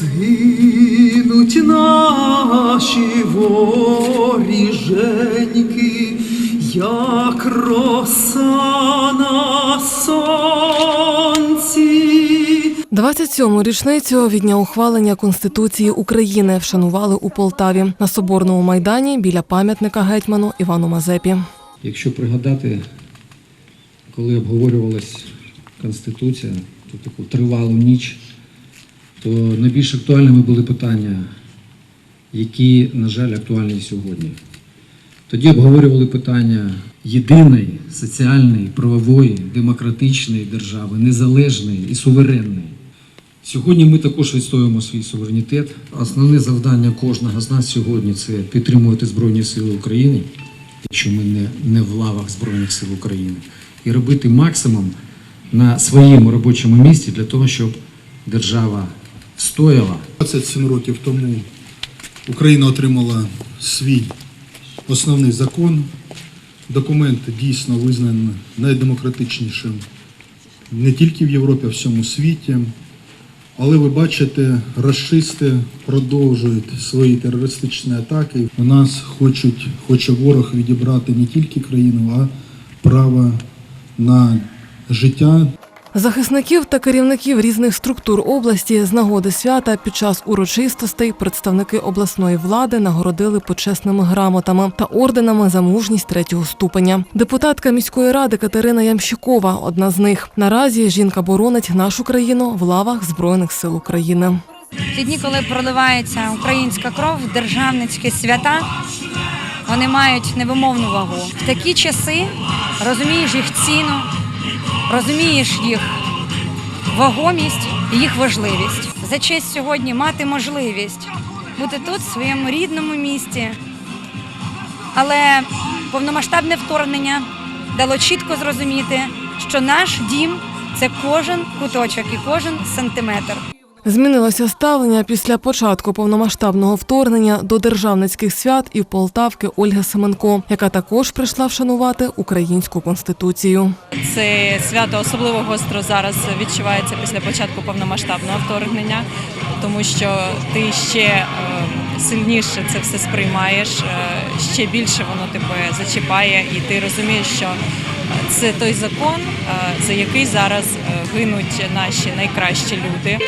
Згинуть наші воріженьки, як роса на сонці. 27-му річницю від дня ухвалення Конституції України вшанували у Полтаві на Соборному майдані біля пам'ятника гетьману Івану Мазепі. Якщо пригадати, коли обговорювалась Конституція, ту таку тривалу ніч, то найбільш актуальними були питання, які, на жаль, актуальні сьогодні. Тоді обговорювали питання єдиної соціальної, правової, демократичної держави, незалежної і суверенної. Сьогодні ми також відстоюємо свій суверенітет. Основне завдання кожного з нас сьогодні це підтримувати Збройні Сили України, якщо ми не, не в лавах Збройних сил України, і робити максимум на своєму робочому місці для того, щоб держава стояла 27 років тому Україна отримала свій основний закон. Документ дійсно визнаний найдемократичнішим не тільки в Європі, а в всьому світі. Але ви бачите, расисти продовжують свої терористичні атаки. У нас хочуть, хоче ворог відібрати не тільки країну, а право на життя, Захисників та керівників різних структур області з нагоди свята під час урочистостей представники обласної влади нагородили почесними грамотами та орденами за мужність третього ступеня. Депутатка міської ради Катерина Ямщикова одна з них. Наразі жінка боронить нашу країну в лавах Збройних сил України. Ті дні, коли проливається українська кров, державницькі свята, вони мають невимовну вагу. В такі часи розумієш їх ціну, розумієш їх вагомість і їх важливість. За честь сьогодні мати можливість бути тут, в своєму рідному місті. Але повномасштабне вторгнення дало чітко зрозуміти, що наш дім це кожен куточок і кожен сантиметр. Змінилося ставлення після початку повномасштабного вторгнення до державницьких свят і в Полтавки Ольги Семенко, яка також прийшла вшанувати українську конституцію. Це свято особливо гостро зараз відчувається після початку повномасштабного вторгнення, тому що ти ще е, сильніше це все сприймаєш, е, ще більше воно тебе зачіпає, і ти розумієш, що це той закон, е, за який зараз гинуть наші найкращі люди.